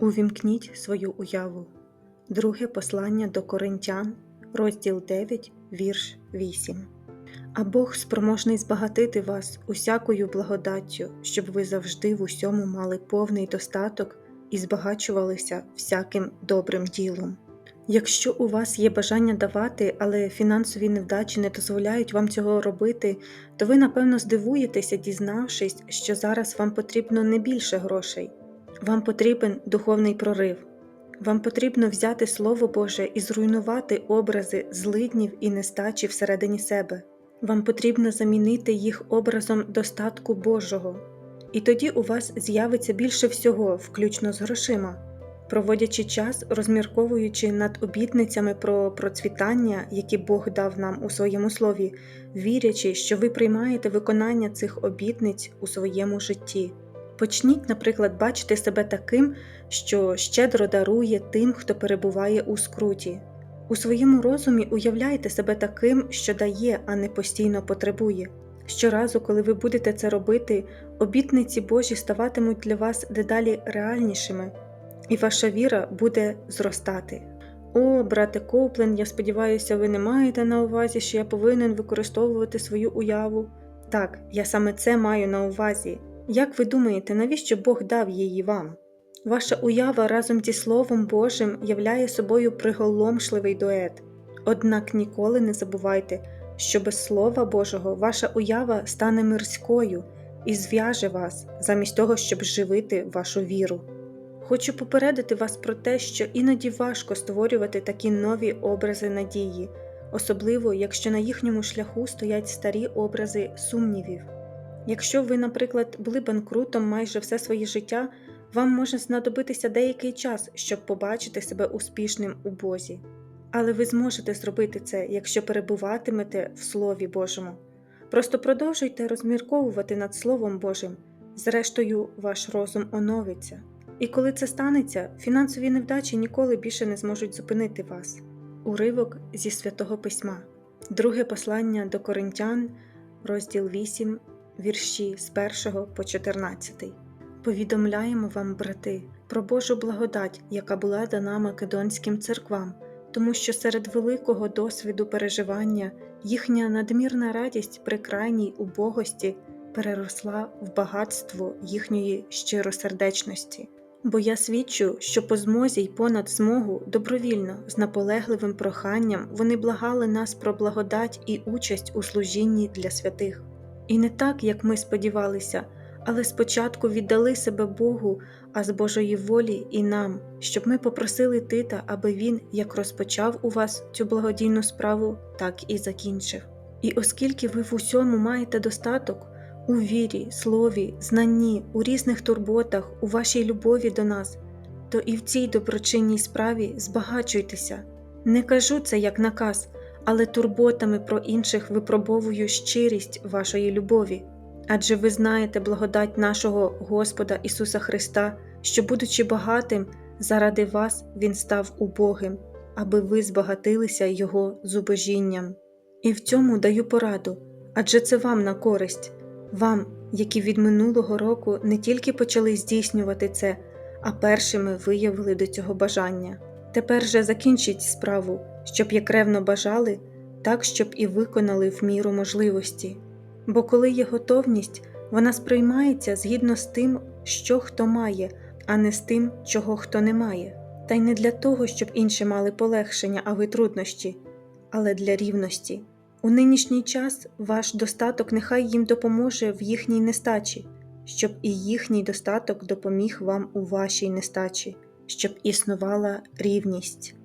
Увімкніть свою уяву. Друге послання до Коринтян, розділ 9, вірш 8. А Бог спроможний збагатити вас усякою благодаттю, щоб ви завжди в усьому мали повний достаток і збагачувалися всяким добрим ділом. Якщо у вас є бажання давати, але фінансові невдачі не дозволяють вам цього робити, то ви напевно здивуєтеся, дізнавшись, що зараз вам потрібно не більше грошей. Вам потрібен духовний прорив. Вам потрібно взяти Слово Боже і зруйнувати образи злиднів і нестачі всередині себе. Вам потрібно замінити їх образом достатку Божого. І тоді у вас з'явиться більше всього, включно з грошима. Проводячи час, розмірковуючи над обітницями про процвітання, які Бог дав нам у своєму слові, вірячи, що ви приймаєте виконання цих обітниць у своєму житті. Почніть, наприклад, бачити себе таким, що щедро дарує тим, хто перебуває у скруті. У своєму розумі уявляйте себе таким, що дає, а не постійно потребує. Щоразу, коли ви будете це робити, обітниці Божі ставатимуть для вас дедалі реальнішими, і ваша віра буде зростати. О, брате Коуплен, я сподіваюся, ви не маєте на увазі, що я повинен використовувати свою уяву. Так, я саме це маю на увазі. Як ви думаєте, навіщо Бог дав її вам? Ваша уява разом зі Словом Божим являє собою приголомшливий дует. Однак ніколи не забувайте, що без Слова Божого ваша уява стане мирською і зв'яже вас, замість того, щоб живити вашу віру. Хочу попередити вас про те, що іноді важко створювати такі нові образи надії, особливо якщо на їхньому шляху стоять старі образи сумнівів. Якщо ви, наприклад, були банкрутом майже все своє життя, вам може знадобитися деякий час, щоб побачити себе успішним у Бозі. Але ви зможете зробити це, якщо перебуватимете в Слові Божому. Просто продовжуйте розмірковувати над Словом Божим, зрештою, ваш розум оновиться. І коли це станеться, фінансові невдачі ніколи більше не зможуть зупинити вас. Уривок зі святого письма, друге послання до Коринтян, розділ 8, вірші з 1 по 14. Повідомляємо вам, брати, про Божу благодать, яка була дана македонським церквам, тому що серед великого досвіду переживання їхня надмірна радість при крайній убогості переросла в багатство їхньої щиросердечності. Бо я свідчу, що по змозі й понад змогу добровільно, з наполегливим проханням вони благали нас про благодать і участь у служінні для святих. І не так, як ми сподівалися, але спочатку віддали себе Богу, а з Божої волі і нам, щоб ми попросили Тита, аби він як розпочав у вас цю благодійну справу, так і закінчив. І оскільки ви в усьому маєте достаток, у вірі, слові, знанні, у різних турботах, у вашій любові до нас, то і в цій доброчинній справі збагачуйтеся. Не кажу це як наказ, але турботами про інших випробовую щирість вашої любові. Адже ви знаєте благодать нашого Господа Ісуса Христа, що, будучи багатим, заради вас Він став убогим, аби ви збагатилися Його зубожінням. І в цьому даю пораду, адже це вам на користь, вам, які від минулого року не тільки почали здійснювати це, а першими виявили до цього бажання. Тепер же закінчіть справу, щоб як ревно бажали, так щоб і виконали в міру можливості. Бо коли є готовність, вона сприймається згідно з тим, що хто має, а не з тим, чого хто не має, та й не для того, щоб інші мали полегшення, а ви труднощі, але для рівності. У нинішній час ваш достаток нехай їм допоможе в їхній нестачі, щоб і їхній достаток допоміг вам у вашій нестачі, щоб існувала рівність.